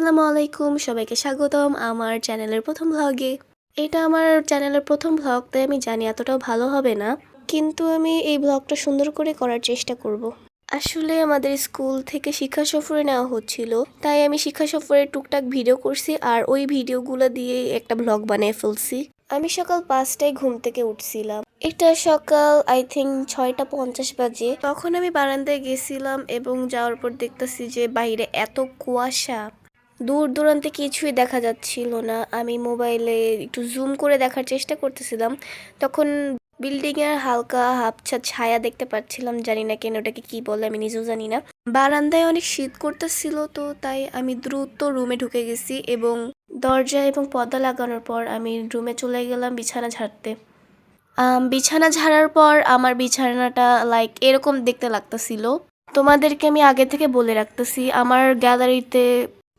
আসসালামু আলাইকুম সবাইকে স্বাগতম আমার চ্যানেলের প্রথম ভ্লগে এটা আমার চ্যানেলের প্রথম ভ্লগ তাই আমি জানি এতটাও ভালো হবে না, কিন্তু আমি এই ভ্লগটা সুন্দর করে করার চেষ্টা করব। আসলে আমাদের স্কুল থেকে শিক্ষা সফরে নেওয়া হচ্ছিল, তাই আমি শিক্ষা সফরে টুকটাক ভিডিও করছি আর ওই ভিডিওগুলো দিয়ে একটা ভ্লগ বানিয়ে ফেলছি। আমি সকাল পাঁচটায় ঘুম থেকে উঠছিলাম। এটা সকাল আই থিঙ্ক ছয়টা পঞ্চাশ বাজে। তখন আমি বারান্দায় গেছিলাম এবং যাওয়ার পর দেখতেছি যে বাইরে এত কুয়াশা। দূর দূরান্তে কিছুই দেখা যাচ্ছিল না। আমি মোবাইলে একটু জুম করে দেখার চেষ্টা করতেছিলাম। তখন বিল্ডিংয়ের হালকা হাফছা ছায়া দেখতে পাচ্ছিলাম। জানি না কেন ওটাকে কী বলে, আমি নিজেও জানি না। বারান্দায় অনেক শীত করতেছিল তো, তাই আমি দ্রুত রুমে ঢুকে গেছি এবং দরজা এবং পর্দা লাগানোর পর আমি রুমে চলে গেলাম বিছানা ঝাড়তে। বিছানা ঝাড়ার পর আমার বিছানাটা লাইক এরকম দেখতে লাগতেছিল। তোমাদেরকে আমি আগে থেকে বলে রাখতেছি, আমার গ্যালারিতে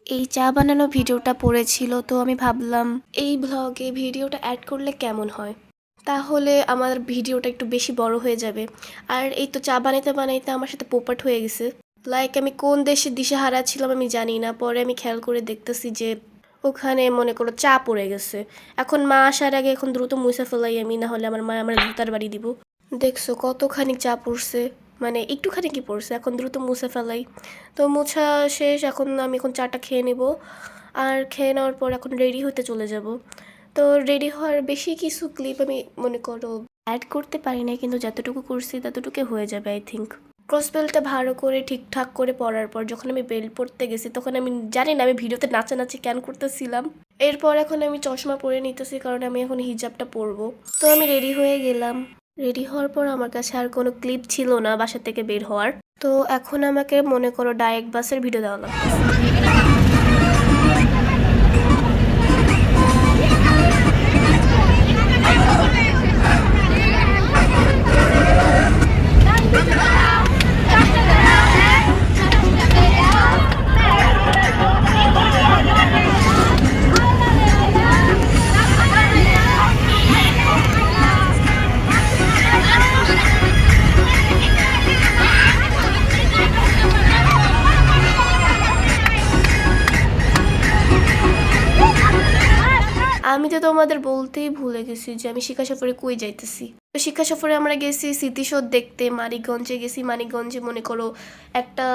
এই চা বানানো ভিডিওটা পড়েছিল, তো আমি ভাবলাম এই ব্লগে ভিডিওটা অ্যাড করলে কেমন হয়? তাহলে আমার ভিডিওটা একটু বেশি বড় হয়ে যাবে। আর এই তো চা বানাইতে বানাইতে আমার সাথে পোপাট হয়ে গেছে। লাইক আমি কোন দেশে দিশেহারা ছিলাম আমি জানি না, পরে আমি খেয়াল করে দেখতেছি যে ওখানে মনে করো চা পড়ে গেছে। এখন মা আসার আগে এখন দ্রুত মুছে ফেলাই আমি না হলে আমার মা আমার জুতার বাড়ি দিব। দেখছ কতখানি চা পড়ছে। মানে একটুখানি কি পড়ছে? এখন দ্রুত মুছে ফেলাই। তো মোছা শেষ, এখন আমি এখন চাটা খেয়ে নেব। আর খেয়ে নেওয়ার পর এখন রেডি হতে চলে যাব। তো রেডি হওয়ার বেশি কিছু ক্লিপ আমি মনে করো অ্যাড করতে পারি না কিন্তু যতটুকু করছি ততটুকু হয়ে যাবে আই থিঙ্ক ক্রস বেল্টটা ভালো করে ঠিকঠাক করে পরার পর যখন আমি বেল্ট পরতে গেছি, তখন আমি জানি না আমি ভিডিওতে নাচানাচি কেন করতেছিলাম। এরপর এখন আমি চশমা পরে নিতেছি, কারণ আমি এখন হিজাবটা পরবো। তো আমি রেডি হয়ে গেলাম। রেডি হওয়ার পর আমার কাছে আর কোনো ক্লিপ ছিল না বাসা থেকে বের হওয়ার। তো এখন আমাকে মনে করো ডাইরেক্ট বাসের ভিডিও দেওয়া তোমাদের বলতেই ভুলে গেছি যে আমি শিক্ষা সফরে কই যাইতেছি। তো শিক্ষা সফরে আমরা গেছি স্মৃতিসৌধ দেখতে, মানিকগঞ্জে গেছি। মানিকগঞ্জে মনে করো একটা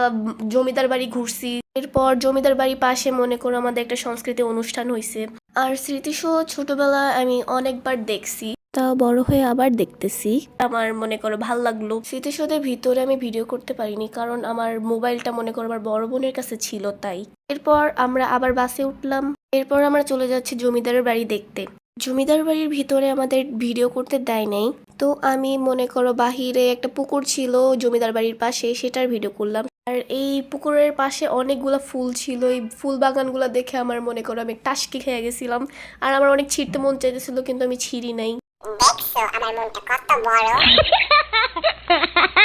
জমিদার বাড়ি ঘুরছি। এরপর জমিদার বাড়ির পাশে মনে করো আমাদের একটা সংস্কৃতি অনুষ্ঠান হয়েছে আর স্মৃতিসৌধ ছোটবেলায় আমি অনেকবার দেখছি, তা বড় হয়ে আবার দেখতেছি। আমার মনে করো ভালো লাগল। স্মৃতিসৌধের ভিতরে আমি ভিডিও করতে পারিনি কারণ আমার মোবাইলটা মনে করো আমার বড় বোনের কাছে ছিল তাই। এরপর আমরা আবার বাসে উঠলাম। এরপর আমরা চলে যাচ্ছি জমিদারের বাড়ি দেখতে। জমিদার বাড়ির ভিতরে আমাদের ভিডিও করতে দেয় নাই। তো আমি মনে করো বাহিরে একটা পুকুর ছিল জমিদার বাড়ির পাশে, সেটার ভিডিও করলাম। আর এই পুকুরের পাশে অনেকগুলো ফুল ছিল। এই ফুল বাগানগুলো দেখে আমার মনে করো আমি টাসকি খেয়ে গেছিলাম। আর আমার অনেক ছিঁড়তে মন চাইতেছিল, কিন্তু আমি ছিঁড়ি নাই। দেখছ আমার মনটা কত বড়?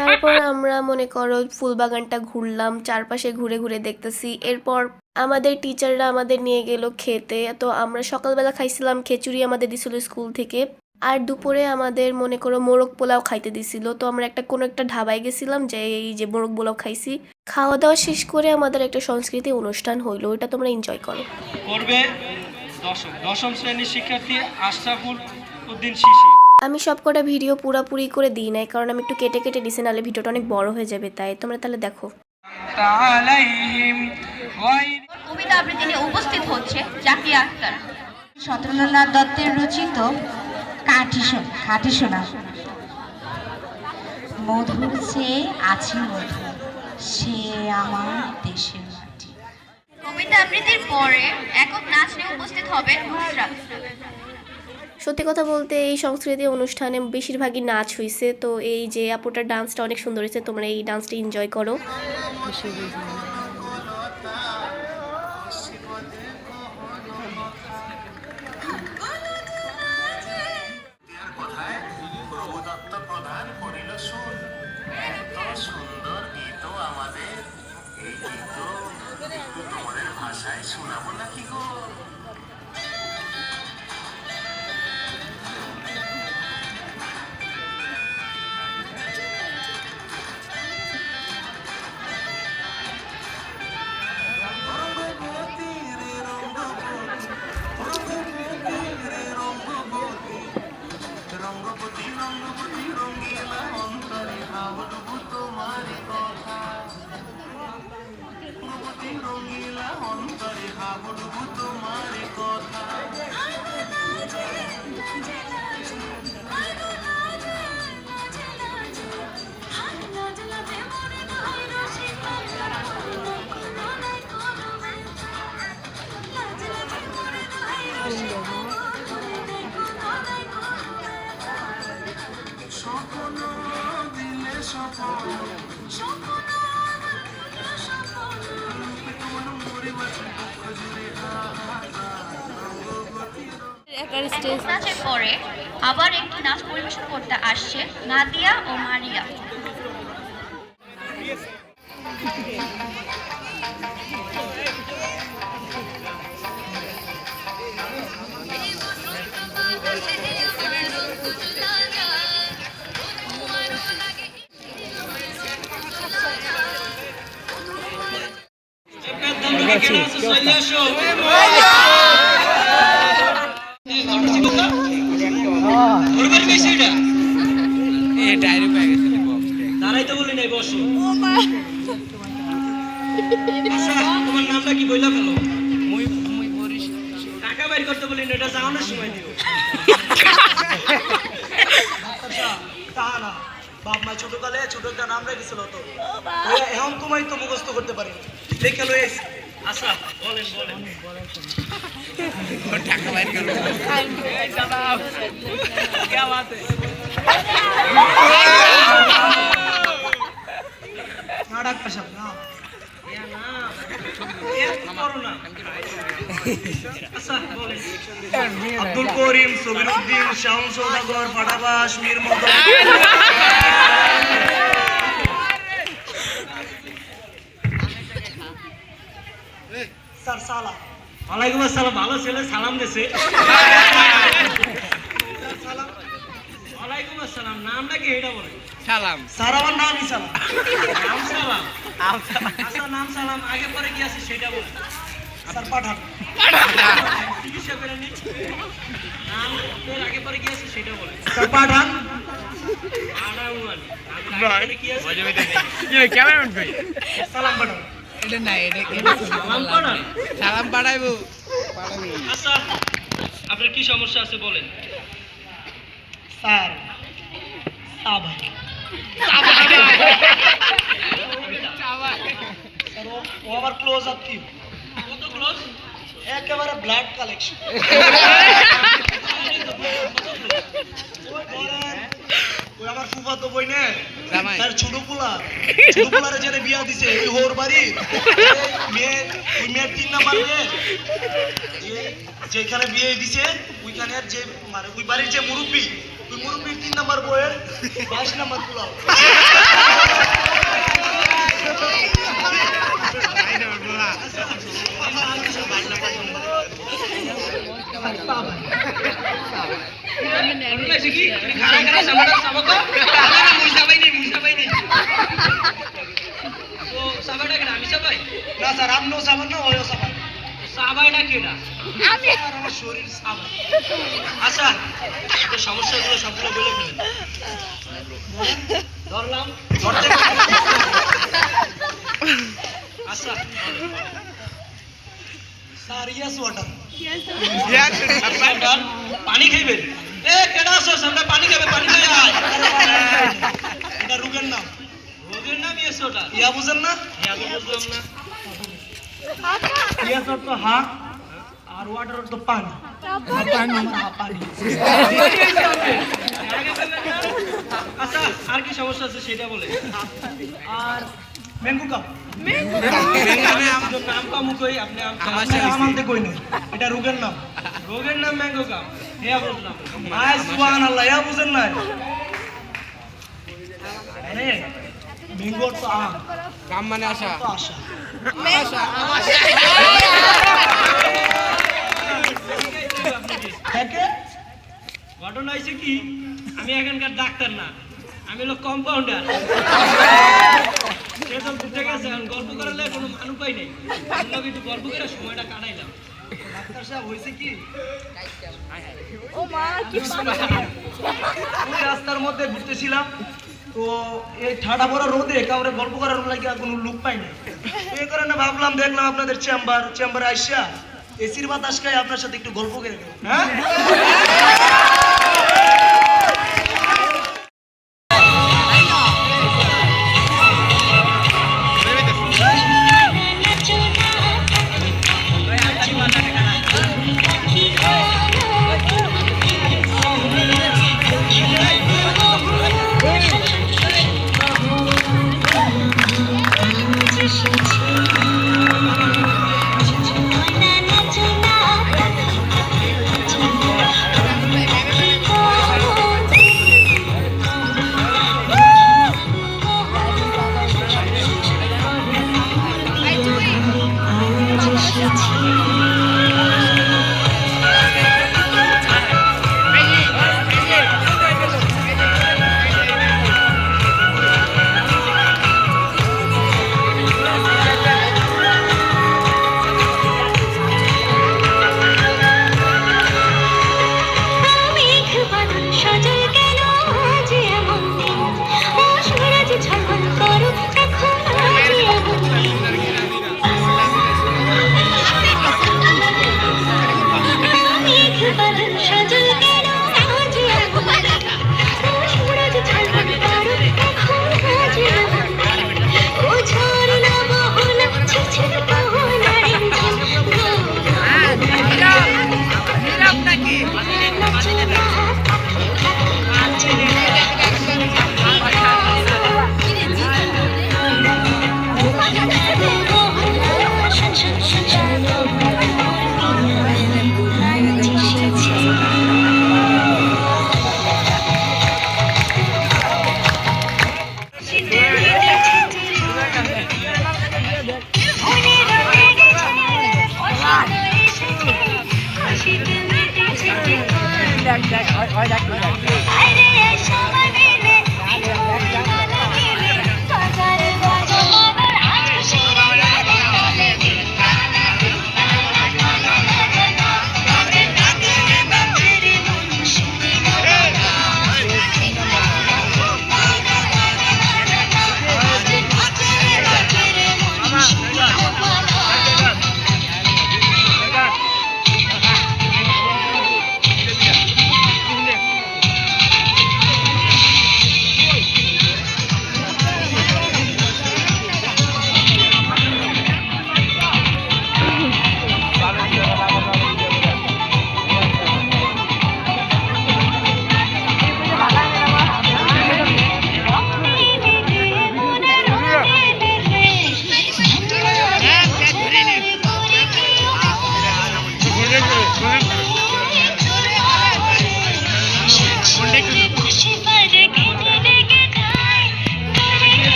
তারপর আমরা মনে করো ফুল বাগানটা ঘুরলাম চারপাশে ঘুরে ঘুরে দেখতেছি। এরপর আমাদের টিচাররা আমাদের নিয়ে গেল খেতে। তো আমরা সকালবেলা খাইছিলাম খিচুড়ি আমাদের দিছিল স্কুল থেকে। আর দুপুরে আমাদের মনে করো মোরগ পোলাও খাইতে দিছিল। তো আমরা একটা কোনো একটা ঢাবায় গেছিলাম যে এই যে মোরগ পোলাও খাইছি। খাওয়া দাওয়া শেষ করে আমাদের একটা সংস্কৃতি অনুষ্ঠান হইল। ওটা তোমরা এনজয় করো। করবে দশম দশম শ্রেণির শিক্ষার্থী আশরাফুল উদ্দিন শিশি আমি সবকটা ভিডিও পুরাপুরি করে দিই নাই কারণ আমি একটু কেটে কেটে দিছি নাহলে ভিডিওটা অনেক বড় হয়ে যাবে তাই তোমরা তাহলে দেখো। কবিতা আবৃত্তি নিয়ে উপস্থিত হচ্ছে জাকিয়া আক্তার। সতেন্দ্রনাথ দত্তের রচিত কাঠি খাঁটি শোনা মধুর চেয়ে আছে মধু সে আমার দেশের মাটি। কবিতা আবৃত্তির পরে একক নাচ নিয়ে উপস্থিত হবে নুসরাত। সত্যি কথা বলতে এই সংস্কৃতি অনুষ্ঠানে বেশিরভাগই নাচ হয়েছে তো এই যে আপুটার ডান্সটা অনেক সুন্দর হয়েছে তোমরা এই ডান্সটা এনজয় করো। স্বপ্ন পরে আবার একটি নাচ পরিবেশন করতে আসছে নাদিয়া ও মারিয়া। দাঁড়াই তো বলি নাই বসো তোমার নামটা কি বইলা ফেলো টাকা বাইর করতে বলি এটা যাওয়ানোর সময় দিও তা। না বাপ মা। ছোটকালে ছোট একটা নাম রেখেছিল তো এখন তোমায় তো মুখস্থ করতে পারি। দেখে লয়ে আচ্ছা না আব্দুল করিম সবির উদ্দিন শাহুন সৌদাগর ফাটাবাস মীর মদন। স্যার সালা ওয়ালাইকুম আসসালাম ভালো ছেলে সালাম দিছে। ওয়ালাইকুম আসসালাম নামটা কি এটা বলেন? স্যার আমার নামই সালা নাম সালাম। আচ্ছা নাম সালাম আগে পরে কি আছে সেটা স্যার পাঠান। চিকিৎসা করে নি নাম তোর আগে পরে কি আছে সেটা স্যার পাঠান। আড়াউয়ানি আছে? সালাম পাঠান। সালাম সালাম পাঠাইবো আচ্ছা আপনার কি সমস্যা আছে বলেন? স্যার ও- আবার ক্লোজ আত্মীয় কত ক্লোজ একেবারে ব্লাড কালেকশন ওই আমার ফুফা তো বই নে তার ছোট পোলা। ছোট পোলারে জেনে বিয়া দিছে ওই হোর বাড়ি। মেয়ে ওই মেয়ের তিন নাম্বার মেয়ে। যেখানে বিয়ে দিছে ওইখানে আর যে মানে ওই বাড়ির যে মুরব্বী ওই মুরব্বীর তিন নাম্বার বইয়ের বাইশ নাম্বার পোলা ঘটনা না স্যার আপনিও সাবান না ওইও সাবান সাবাইটা কেনা আমার শরীর আচ্ছা তো সমস্যাগুলো সবগুলো বলে ফেলেন ধরলাম আচ্ছা স্যার ইয়াস ওয়াটার পানি খাইবেন কেডা পানি খাবে পানি খাই আয় এটা রোগের নাম। রোগের নাম ইয়েছে ওটা। ইয়া বুঝেন না? হ্যাঁ তো বুঝলাম না। ইয়াস অর্থ হা আর ওয়াটার অর্থ পানি। পানি? আচ্ছা আর কি সমস্যা আছে সেটা বলে আর ম্যাঙ্গো কাপ নাম কামু কই আপনি আমানতে কই না এটা রোগের নাম রোগের নাম ম্যাঙ্গো কাম হ্যাঁ বুঝলাম আয় সুবহানাল্লাহ ইয়া বুঝেন না আরে ম্যাঙ্গো অর্থ আম কাম মানে আশা ঘটনা হয়েছে কি আমি এখানকার ডাক্তার না আমি হলো কম্পাউন্ডার সে তো গেছে এখন গল্প করালে কোনো মান উপায় নেই। আমরা একটু গল্প করে সময়টা কাটাইলাম। ডাক্তার সাহেব হয়েছে কি? ওই রাস্তার মধ্যে ঘুরতেছিলাম তো এই ঠাডা পড়া রোদে কাউরে গল্প করার লাগে কোনো লুক পাই না এই কারণে ভাবলাম দেখলাম আপনাদের চেম্বার চেম্বারে আইসা এসির বাতাস খাই আপনার সাথে একটু গল্প করে হ্যাঁ?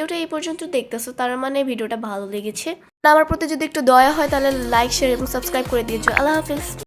ভিডিওটা এই পর্যন্ত দেখতেছো, তার মানে ভিডিওটা ভালো লেগেছে। আমার প্রতি যদি একটু দয়া হয়, তাহলে লাইক শেয়ার এবং সাবস্ক্রাইব করে দিয়েছ। আল্লাহ হাফিজ।